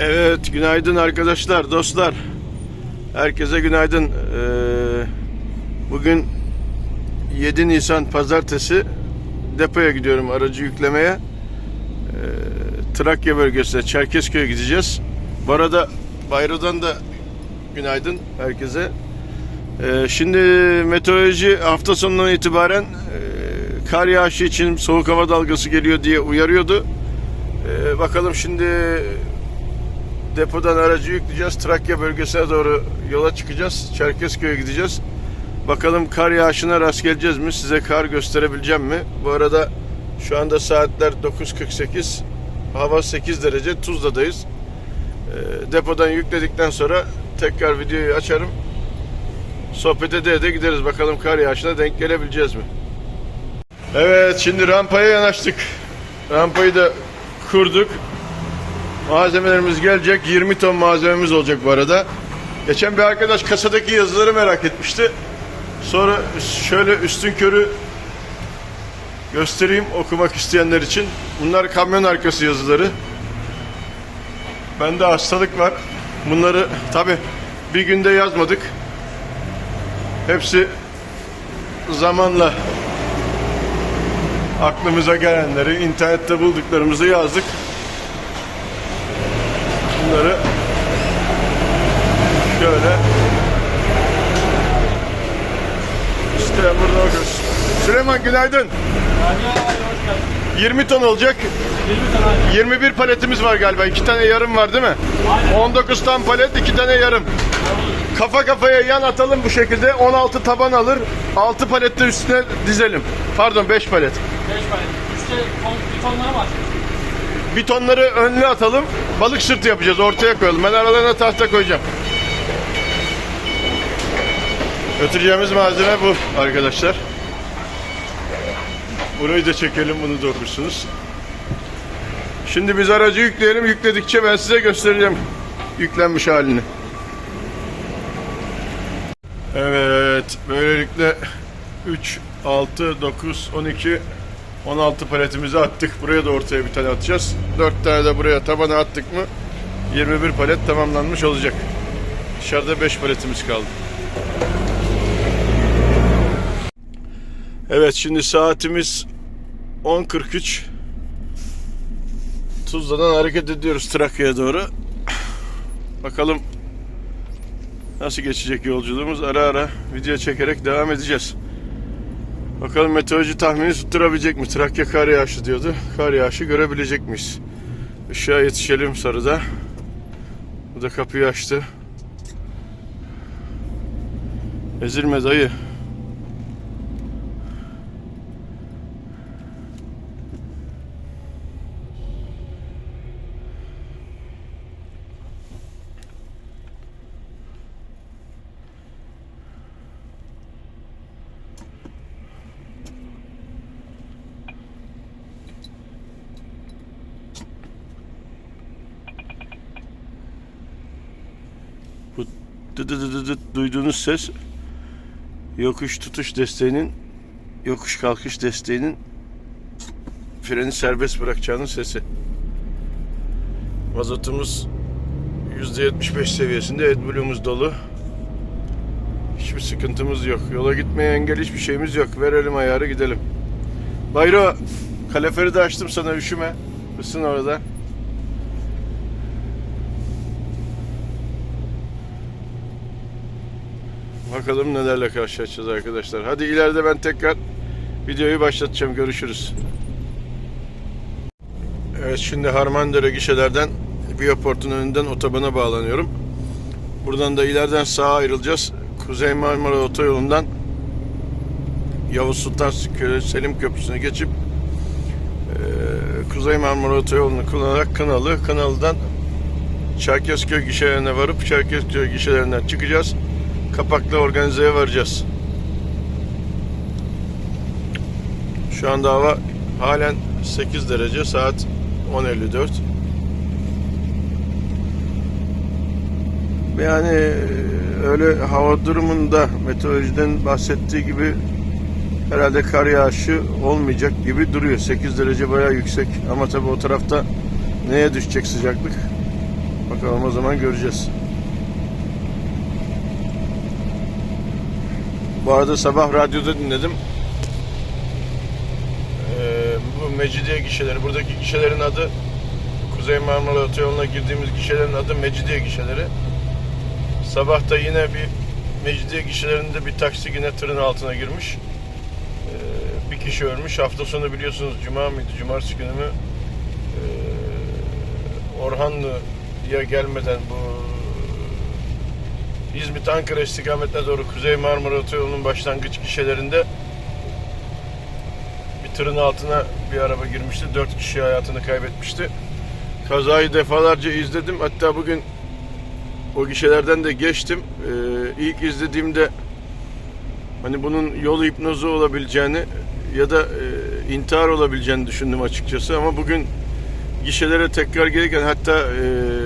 Evet, günaydın arkadaşlar, dostlar. Herkese günaydın. Ee, bugün 7 Nisan Pazartesi depoya gidiyorum aracı yüklemeye. Ee, Trakya bölgesine, Çerkezköy'e gideceğiz. Bu arada Bayro'dan da günaydın herkese. Ee, şimdi meteoroloji hafta sonundan itibaren e, kar yağışı için soğuk hava dalgası geliyor diye uyarıyordu. Bakalım şimdi depodan aracı yükleyeceğiz. Trakya bölgesine doğru yola çıkacağız. Çerkezköy'e gideceğiz. Bakalım kar yağışına rast geleceğiz mi? Size kar gösterebileceğim mi? Bu arada şu anda saatler 9.48. Hava 8 derece. Tuzla'dayız. Ee, depodan yükledikten sonra tekrar videoyu açarım. Sohbet ede de gideriz. Bakalım kar yağışına denk gelebileceğiz mi? Evet şimdi rampaya yanaştık. Rampayı da kurduk. Malzemelerimiz gelecek. 20 ton malzememiz olacak bu arada. Geçen bir arkadaş kasadaki yazıları merak etmişti. Sonra şöyle üstün körü göstereyim okumak isteyenler için. Bunlar kamyon arkası yazıları. Bende hastalık var. Bunları tabi bir günde yazmadık. Hepsi zamanla aklımıza gelenleri, internette bulduklarımızı yazdık. Bunları şöyle işte burada bakıyoruz. Süleyman günaydın. 20 ton olacak. 21 paletimiz var galiba. 2 tane yarım var değil mi? 19 ton palet, 2 tane yarım. Kafa kafaya yan atalım bu şekilde. 16 taban alır. 6 palet de üstüne dizelim. Pardon 5 palet. 5 palet. Üstte ton, bir tonlara mı atacağız? Bir tonları önlü atalım. Balık sırtı yapacağız. Ortaya koyalım. Ben aralarına tahta koyacağım. Götüreceğimiz malzeme bu arkadaşlar. Burayı da çekelim. Bunu da okursunuz. Şimdi biz aracı yükleyelim. Yükledikçe ben size göstereceğim yüklenmiş halini. Evet. Böylelikle 3, 6, 9, 12, 16 paletimizi attık. Buraya da ortaya bir tane atacağız. 4 tane de buraya tabana attık mı 21 palet tamamlanmış olacak. Dışarıda 5 paletimiz kaldı. Evet şimdi saatimiz 10.43. Tuzla'dan hareket ediyoruz Trakya'ya doğru. Bakalım nasıl geçecek yolculuğumuz. Ara ara video çekerek devam edeceğiz. Bakalım meteoroloji tahmini tutturabilecek mi? Trakya kar yağışı diyordu. Kar yağışı görebilecek miyiz? Işığa yetişelim sarıda. Bu da kapıyı açtı. Ezilme dayı. Duyduğunuz ses yokuş tutuş desteğinin yokuş kalkış desteğinin freni serbest bırakacağının sesi. Mazotumuz %75 seviyesinde AdBlue'umuz dolu. Hiçbir sıkıntımız yok. Yola gitmeye engel hiçbir şeyimiz yok. Verelim ayarı gidelim. Bayro kaleferi de açtım sana üşüme. Isın orada. Bakalım nelerle karşılaşacağız arkadaşlar. Hadi ileride ben tekrar videoyu başlatacağım. Görüşürüz. Evet şimdi Harmandere gişelerden Biyoport'un önünden otobana bağlanıyorum. Buradan da ileriden sağa ayrılacağız. Kuzey Marmara Otoyolu'ndan Yavuz Sultan Selim Köprüsü'ne geçip eee, Kuzey Marmara Otoyolu'nu kullanarak Kınalı, Kınalı'dan Çerkezköy gişelerine varıp Çerkezköy gişelerinden çıkacağız. Kapaklı organizeye varacağız. Şu anda hava halen 8 derece saat 10.54. Yani e, öyle hava durumunda meteorolojiden bahsettiği gibi herhalde kar yağışı olmayacak gibi duruyor. 8 derece bayağı yüksek ama tabii o tarafta neye düşecek sıcaklık Bakalım o zaman göreceğiz. Bu arada sabah radyoda dinledim. Ee, bu Mecidiye gişeleri, buradaki gişelerin adı Kuzey Marmara Otoyolu'na girdiğimiz gişelerin adı Mecidiye gişeleri. Sabah da yine bir Mecidiye gişelerinde bir taksi yine tırın altına girmiş. Ee, bir kişi ölmüş. Hafta sonu biliyorsunuz Cuma mıydı? Cumartesi günü mü? Ee, Orhanlı'ya gelmeden bu İzmit Ankara istikametine doğru Kuzey Marmara Otoyolu'nun başlangıç gişelerinde bir tırın altına bir araba girmişti. Dört kişi hayatını kaybetmişti. Kazayı defalarca izledim. Hatta bugün o gişelerden de geçtim. Ee, ilk izlediğimde hani bunun yol hipnozu olabileceğini ya da e, intihar olabileceğini düşündüm açıkçası ama bugün gişelere tekrar gelirken hatta e,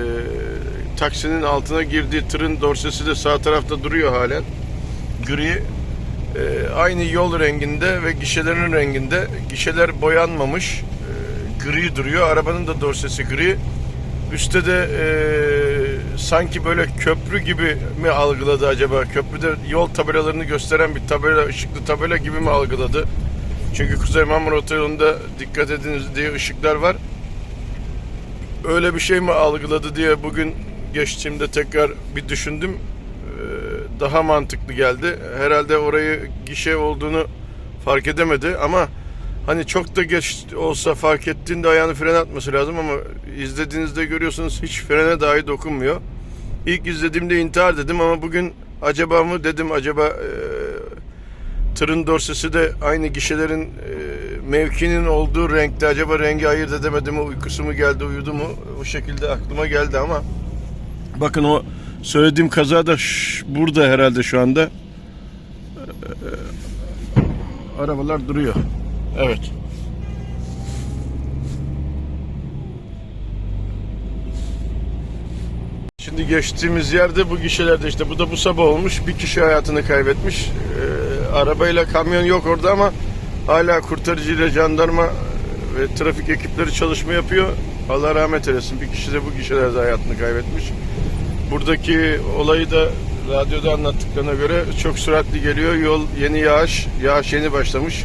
taksinin altına girdiği tırın dorsesi de sağ tarafta duruyor halen. Gri. E, aynı yol renginde ve gişelerin renginde. Gişeler boyanmamış. E, gri duruyor. Arabanın da dorsesi gri. Üstte de e, sanki böyle köprü gibi mi algıladı acaba? Köprüde yol tabelalarını gösteren bir tabela, ışıklı tabela gibi mi algıladı? Çünkü Kuzey Marmara Otoyolu'nda dikkat ediniz diye ışıklar var. Öyle bir şey mi algıladı diye bugün geçtiğimde tekrar bir düşündüm. Ee, Daha mantıklı geldi. Herhalde orayı gişe olduğunu fark edemedi ama hani çok da geç olsa fark ettiğinde ayağını frene atması lazım ama izlediğinizde görüyorsunuz hiç frene dahi dokunmuyor. İlk izlediğimde intihar dedim ama bugün acaba mı dedim acaba e, tırın dorsesi de aynı gişelerin e, mevkinin olduğu renkte acaba rengi ayırt edemedi mi uykusu mu geldi uyudu mu o şekilde aklıma geldi ama bakın o söylediğim kaza da burada herhalde şu anda Ee, arabalar duruyor evet Şimdi geçtiğimiz yerde bu gişelerde işte bu da bu sabah olmuş. Bir kişi hayatını kaybetmiş. Ee, arabayla kamyon yok orada ama hala kurtarıcıyla jandarma ve trafik ekipleri çalışma yapıyor. Allah rahmet eylesin. Bir kişi de bu gişelerde hayatını kaybetmiş. Buradaki olayı da radyoda anlattıklarına göre çok süratli geliyor. Yol yeni yağış, yağış yeni başlamış.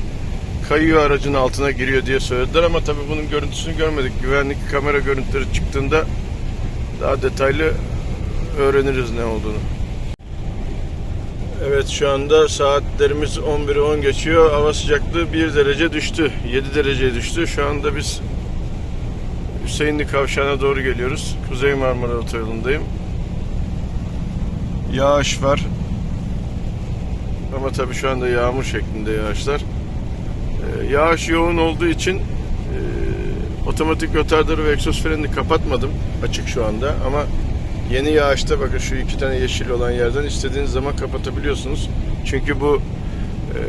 Kayıyor aracın altına giriyor diye söylediler ama tabii bunun görüntüsünü görmedik. Güvenlik kamera görüntüleri çıktığında daha detaylı öğreniriz ne olduğunu. Evet şu anda saatlerimiz 11'i 10 geçiyor. Hava sıcaklığı 1 derece düştü. 7 dereceye düştü. Şu anda biz Hüseyinli Kavşağı'na doğru geliyoruz. Kuzey Marmara Otoyolu'ndayım. Yağış var. Ama tabii şu anda yağmur şeklinde yağışlar. Ee, yağış yoğun olduğu için e, otomatik rotarları ve egzoz frenini kapatmadım. Açık şu anda ama yeni yağışta bakın şu iki tane yeşil olan yerden istediğiniz zaman kapatabiliyorsunuz. Çünkü bu e,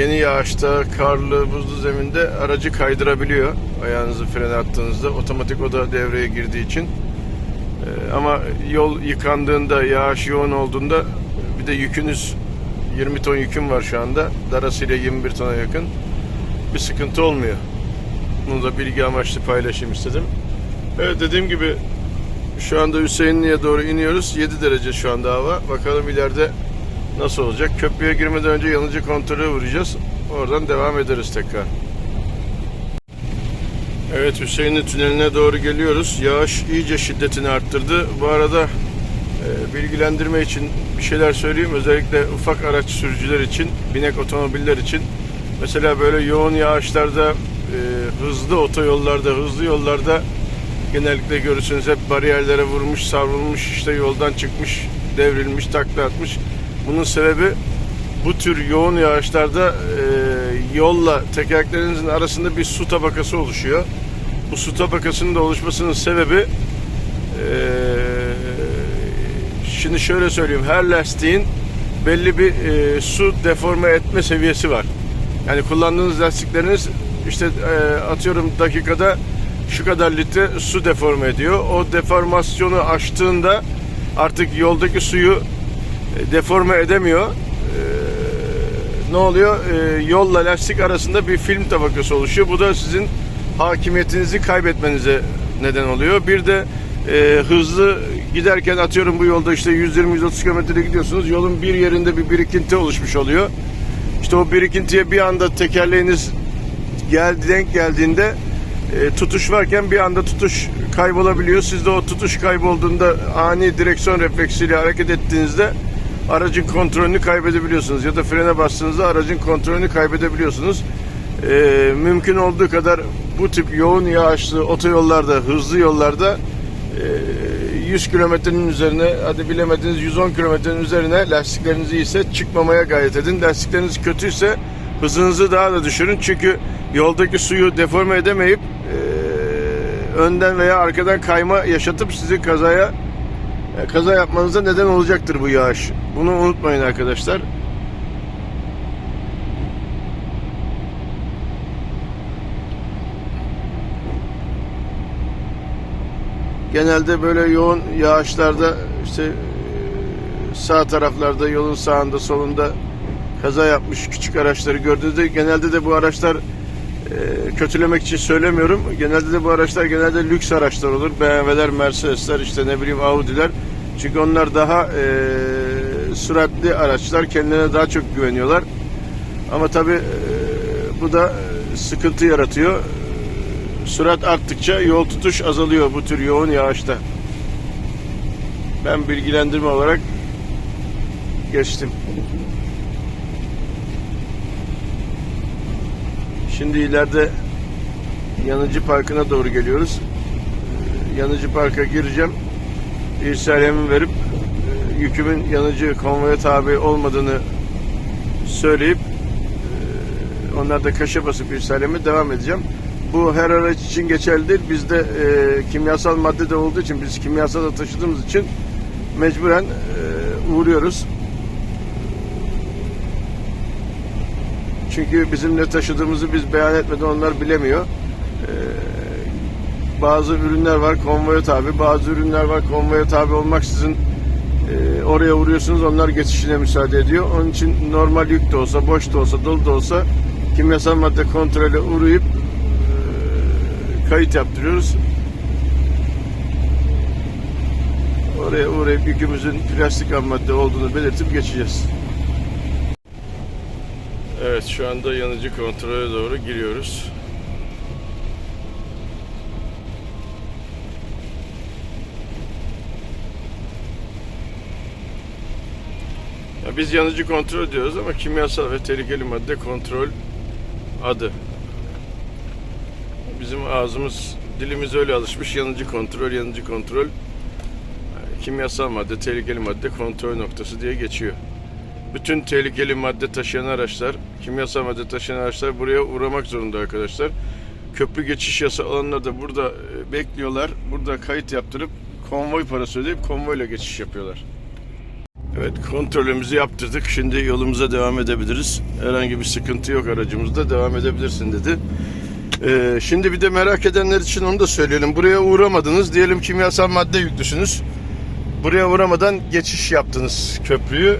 yeni yağışta karlı buzlu zeminde aracı kaydırabiliyor. Ayağınızı frene attığınızda otomatik o da devreye girdiği için. Ama yol yıkandığında, yağış yoğun olduğunda bir de yükünüz 20 ton yüküm var şu anda. Darasıyla 21 tona yakın. Bir sıkıntı olmuyor. Bunu da bilgi amaçlı paylaşayım istedim. Evet dediğim gibi şu anda Hüseyinli'ye doğru iniyoruz. 7 derece şu anda hava. Bakalım ileride nasıl olacak. Köprüye girmeden önce yanıcı kontrolü uğrayacağız. Oradan devam ederiz tekrar. Evet Hüseyinli tüneline doğru geliyoruz. Yağış iyice şiddetini arttırdı. Bu arada e, bilgilendirme için bir şeyler söyleyeyim. Özellikle ufak araç sürücüler için, binek otomobiller için. Mesela böyle yoğun yağışlarda, e, hızlı otoyollarda, hızlı yollarda genellikle görürsünüz hep bariyerlere vurmuş, savrulmuş, işte yoldan çıkmış, devrilmiş, takla atmış. Bunun sebebi bu tür yoğun yağışlarda e, yolla tekerleklerinizin arasında bir su tabakası oluşuyor. Bu su tabakasının da oluşmasının sebebi e, şimdi şöyle söyleyeyim her lastiğin belli bir e, su deforme etme seviyesi var. Yani kullandığınız lastikleriniz işte e, atıyorum dakikada şu kadar litre su deforme ediyor. O deformasyonu aştığında artık yoldaki suyu deforme edemiyor. E, ne oluyor? E, yolla lastik arasında bir film tabakası oluşuyor. Bu da sizin hakimiyetinizi kaybetmenize neden oluyor. Bir de e, hızlı giderken atıyorum bu yolda işte 120-130 kilometre gidiyorsunuz. Yolun bir yerinde bir birikinti oluşmuş oluyor. İşte o birikintiye bir anda tekerleğiniz geldi denk geldiğinde e, tutuş varken bir anda tutuş kaybolabiliyor. Siz de o tutuş kaybolduğunda ani direksiyon refleksiyle hareket ettiğinizde aracın kontrolünü kaybedebiliyorsunuz ya da frene bastığınızda aracın kontrolünü kaybedebiliyorsunuz. E, mümkün olduğu kadar bu tip yoğun yağışlı otoyollarda, hızlı yollarda e, 100 kilometrenin üzerine hadi bilemediniz 110 kilometrenin üzerine lastikleriniz iyiyse çıkmamaya gayret edin. Lastikleriniz kötüyse hızınızı daha da düşürün. Çünkü yoldaki suyu deforme edemeyip e, önden veya arkadan kayma yaşatıp sizi kazaya e, kaza yapmanıza neden olacaktır bu yağış. Bunu unutmayın arkadaşlar. Genelde böyle yoğun yağışlarda işte e, sağ taraflarda yolun sağında solunda kaza yapmış küçük araçları gördüğünüzde genelde de bu araçlar e, kötülemek için söylemiyorum. Genelde de bu araçlar genelde lüks araçlar olur. BMW'ler, Mercedesler, işte ne bileyim Audi'ler. Çünkü onlar daha e, süratli araçlar. Kendilerine daha çok güveniyorlar. Ama tabi bu da e, sıkıntı yaratıyor. Sürat arttıkça yol tutuş azalıyor bu tür yoğun yağışta. Ben bilgilendirme olarak geçtim. Şimdi ileride Yanıcı Parkı'na doğru geliyoruz. Ee, Yanıcı Park'a gireceğim. İrsalemimi verip e, yükümün yanıcı konvoya tabi olmadığını söyleyip e, onlar da kaşe basıp irsaleme devam edeceğim. Bu her araç için geçerli değil. Bizde e, kimyasal madde de olduğu için biz kimyasal da taşıdığımız için mecburen e, uğruyoruz. Çünkü bizim ne taşıdığımızı biz beyan etmeden onlar bilemiyor. Ee, bazı ürünler var konvoya tabi, bazı ürünler var konvoya tabi olmaksızın e, oraya uğruyorsunuz onlar geçişine müsaade ediyor. Onun için normal yük de olsa, boş da olsa, dolu da olsa kimyasal madde kontrole uğrayıp kayıt yaptırıyoruz. Oraya uğrayıp yükümüzün plastik ham madde olduğunu belirtip geçeceğiz. Evet şu anda yanıcı kontrole doğru giriyoruz. Biz yanıcı kontrol diyoruz ama kimyasal ve tehlikeli madde kontrol adı. Bizim ağzımız, dilimiz öyle alışmış yanıcı kontrol, yanıcı kontrol. Kimyasal madde, tehlikeli madde kontrol noktası diye geçiyor bütün tehlikeli madde taşıyan araçlar, kimyasal madde taşıyan araçlar buraya uğramak zorunda arkadaşlar. Köprü geçiş yasa alanında da burada e, bekliyorlar. Burada kayıt yaptırıp konvoy parası ödeyip konvoyla geçiş yapıyorlar. Evet kontrolümüzü yaptırdık. Şimdi yolumuza devam edebiliriz. Herhangi bir sıkıntı yok aracımızda. Devam edebilirsin dedi. Ee, şimdi bir de merak edenler için onu da söyleyelim. Buraya uğramadınız. Diyelim kimyasal madde yüklüsünüz. Buraya uğramadan geçiş yaptınız köprüyü. Ee,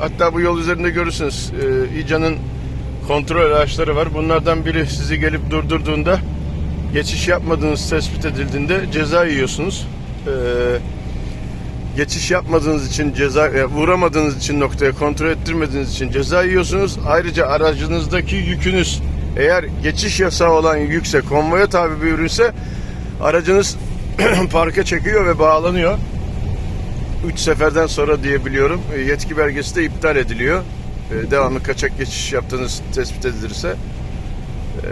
hatta bu yol üzerinde görürsünüz e, İCA'nın kontrol araçları var. Bunlardan biri sizi gelip durdurduğunda geçiş yapmadığınız tespit edildiğinde ceza yiyorsunuz. Ee, geçiş yapmadığınız için ceza e, uğramadığınız için noktaya kontrol ettirmediğiniz için ceza yiyorsunuz. Ayrıca aracınızdaki yükünüz eğer geçiş yasağı olan yükse konvoya tabi bir ürünse aracınız parka çekiyor ve bağlanıyor. 3 seferden sonra diyebiliyorum. E, Yetki belgesi de iptal ediliyor. E, Devamlı kaçak geçiş yaptığınız tespit edilirse. E,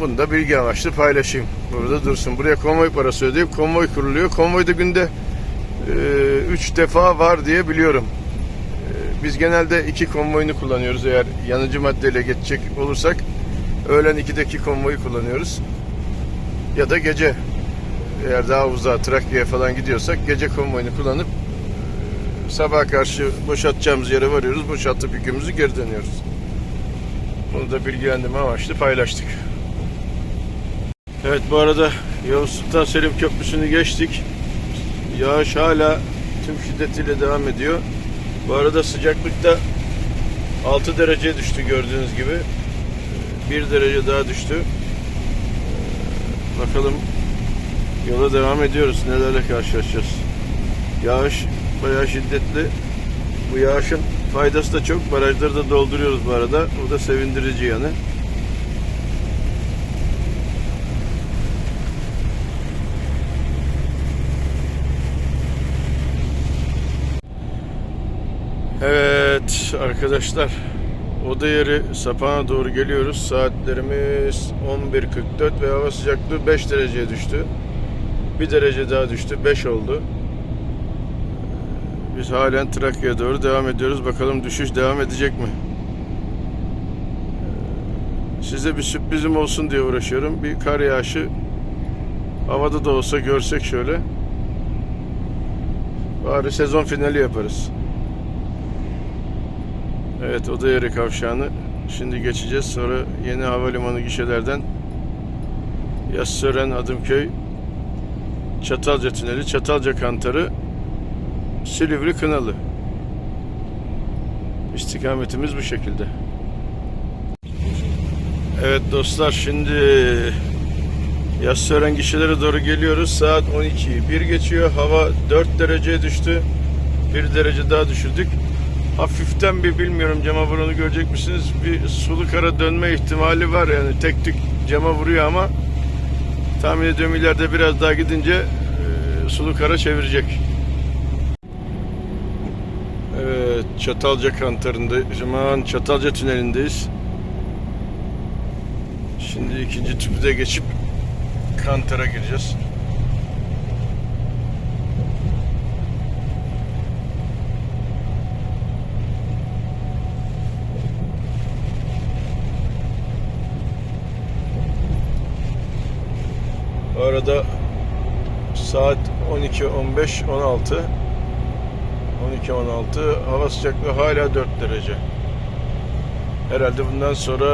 Bunu da bilgi amaçlı paylaşayım. Burada dursun. Buraya konvoy parası ödeyip konvoy kuruluyor. Konvoy da günde 3 defa var diye biliyorum. Biz genelde iki konvoyunu kullanıyoruz eğer yanıcı maddeyle geçecek olursak. Öğlen 2'deki konvoyu kullanıyoruz. Ya da gece eğer daha uzağa Trakya'ya falan gidiyorsak gece konvoyunu kullanıp sabah karşı boşaltacağımız yere varıyoruz. Boşaltıp yükümüzü geri dönüyoruz. Bunu da bilgilendirme amaçlı paylaştık. Evet bu arada Yavuz Sultan Selim Köprüsü'nü geçtik. Yağış hala tüm şiddetiyle devam ediyor. Bu arada sıcaklıkta 6 derece düştü gördüğünüz gibi. 1 derece daha düştü. Bakalım Yola devam ediyoruz. Nelerle karşılaşacağız. Yağış bayağı şiddetli. Bu yağışın faydası da çok. Barajları da dolduruyoruz bu arada. Bu da sevindirici yanı. Evet arkadaşlar oda yeri sapağına doğru geliyoruz. Saatlerimiz 11.44 ve hava sıcaklığı 5 dereceye düştü. Bir derece daha düştü. 5 oldu. Biz halen Trakya'ya doğru devam ediyoruz. Bakalım düşüş devam edecek mi? Size bir sürprizim olsun diye uğraşıyorum. Bir kar yağışı havada da olsa görsek şöyle. Bari sezon finali yaparız. Evet oda yeri kavşağını şimdi geçeceğiz. Sonra yeni havalimanı gişelerden Yassıören Adımköy Çatalca Tüneli, Çatalca Kantarı Silivri Kınalı. İstikametimiz bu şekilde. Evet dostlar şimdi Yassıören gişelere doğru geliyoruz. Saat 12'yi 1 geçiyor. Hava 4 dereceye düştü. 1 derece daha düşürdük. Hafiften bir bilmiyorum cama vuranı görecek misiniz? Bir sulu kara dönme ihtimali var yani tek tük cama vuruyor ama tahmin ediyorum ileride biraz daha gidince e, sulu kara çevirecek. Evet Çatalca kantarında, zaman Çatalca tünelindeyiz. Şimdi ikinci tüpü de geçip kantara gireceğiz. Arada saat 12 15 16 12 16 hava sıcaklığı hala 4 derece. Herhalde bundan sonra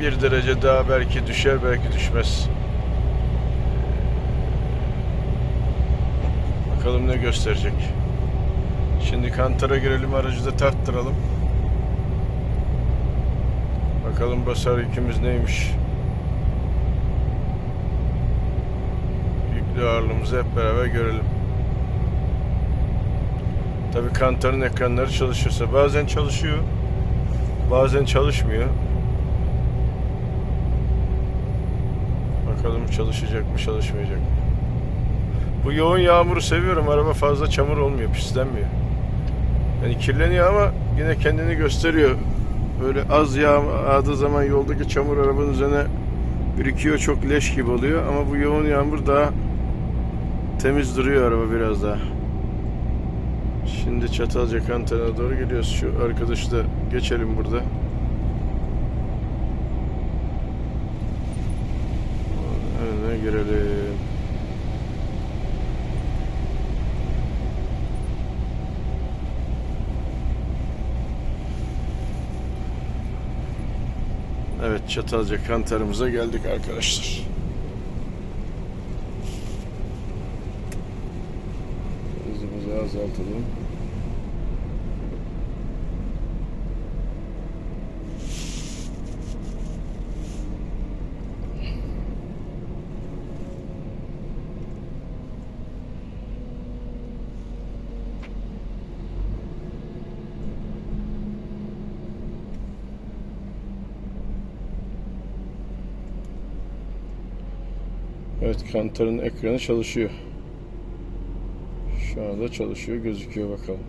1 derece daha belki düşer belki düşmez. Bakalım ne gösterecek. Şimdi kantara girelim aracı da tarttıralım. Bakalım basar yükümüz neymiş. Yüklü ağırlığımızı hep beraber görelim. Tabii kantarın ekranları çalışırsa bazen çalışıyor, bazen çalışmıyor. Bakalım çalışacak mı, çalışmayacak mı? Bu yoğun yağmuru seviyorum. Araba fazla çamur olmuyor, pislenmiyor. Yani kirleniyor ama yine kendini gösteriyor. Böyle az yağdığı zaman yoldaki çamur arabanın üzerine birikiyor, çok leş gibi oluyor. Ama bu yoğun yağmur daha temiz duruyor araba biraz daha. Şimdi Çatalca Kantarı'na doğru gidiyoruz. Şu arkadaşı da geçelim burada. Önüne girelim. Evet Çatalca Kantarımıza geldik arkadaşlar. Azaltalım. Evet kantarın ekranı çalışıyor. Anda çalışıyor gözüküyor bakalım.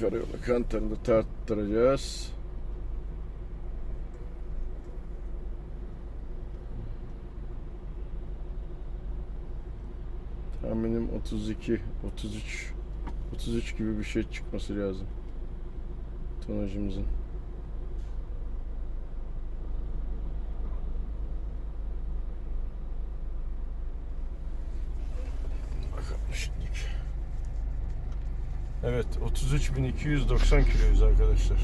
Karayolu kantarını tarttıracağız. Tahminim 32, 33, 33 gibi bir şey çıkması lazım tonajımızın. Bakalım şimdilik. Evet 33.290 kiloyuz arkadaşlar.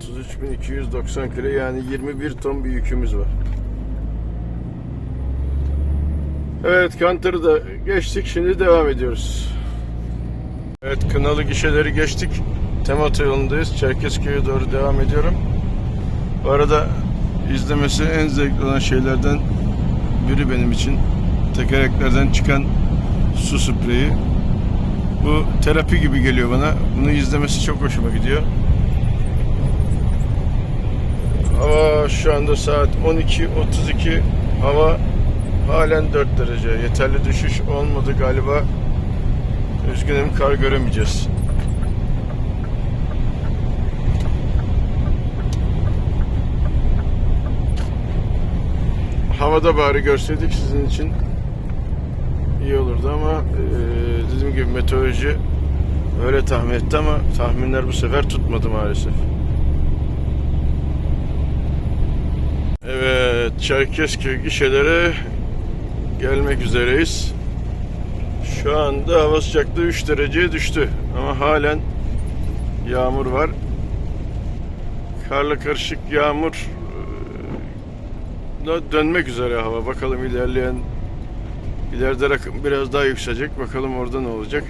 33.290 kilo yani 21 ton bir yükümüz var. Evet Kantar'ı da geçtik şimdi devam ediyoruz. Evet Kınalı gişeleri geçtik. Tema otoyolundayız. Çerkezköy'e doğru devam ediyorum. Bu arada izlemesi en zevkli olan şeylerden biri benim için. Tekerleklerden çıkan su spreyi. Bu terapi gibi geliyor bana. Bunu izlemesi çok hoşuma gidiyor. Hava şu anda saat 12.32. Hava halen 4 derece. Yeterli düşüş olmadı galiba. Üzgünüm kar göremeyeceğiz. Havada bari görseydik sizin için iyi olurdu ama eee, dediğim gibi meteoroloji öyle tahmin etti ama tahminler bu sefer tutmadı maalesef. Evet, Çerkezköy gişelere gelmek üzereyiz. Şu anda hava sıcaklığı 3 dereceye düştü ama halen yağmur var. Karla karışık yağmur da dönmek üzere hava. Bakalım ilerleyen ileride rakım biraz daha yükselecek. Bakalım orada ne olacak.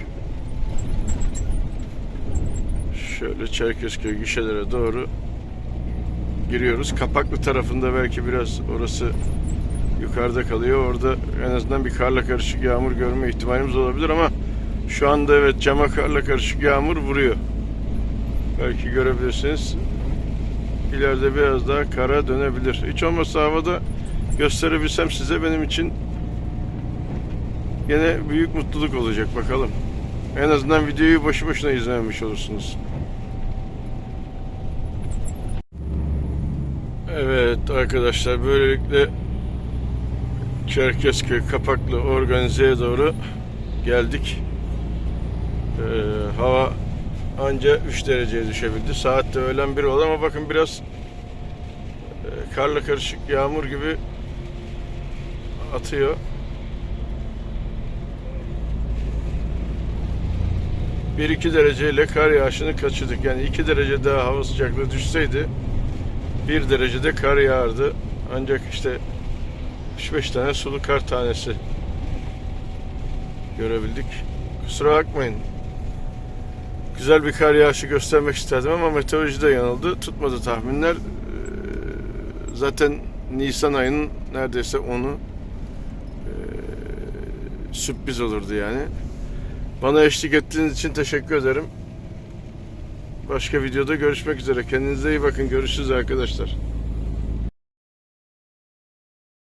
Şöyle Çerkezköy gişelere doğru giriyoruz. Kapaklı tarafında belki biraz orası yukarıda kalıyor. Orada en azından bir karla karışık yağmur görme ihtimalimiz olabilir ama şu anda evet cama karla karışık yağmur vuruyor. Belki görebilirsiniz. İleride biraz daha kara dönebilir. Hiç olmazsa havada gösterebilsem size benim için gene büyük mutluluk olacak bakalım. En azından videoyu boşu boşuna izlememiş olursunuz. Evet arkadaşlar böylelikle Çerkezköy Kapaklı organizeye doğru geldik. Ee, hava anca 3 dereceye düşebildi. Saat de öğlen 1 oldu ama bakın biraz e, karla karışık yağmur gibi atıyor. Bir iki dereceyle kar yağışını kaçırdık. Yani 2 derece daha hava sıcaklığı düşseydi 1 derecede kar yağardı. Ancak işte 3-5 tane sulu kar tanesi görebildik. Kusura bakmayın. Güzel bir kar yağışı göstermek isterdim ama meteoroloji de yanıldı. Tutmadı tahminler. Ee, Zaten Nisan ayının neredeyse onu ee, sürpriz olurdu yani. Bana eşlik ettiğiniz için teşekkür ederim. Başka videoda görüşmek üzere. Kendinize iyi bakın. Görüşürüz arkadaşlar.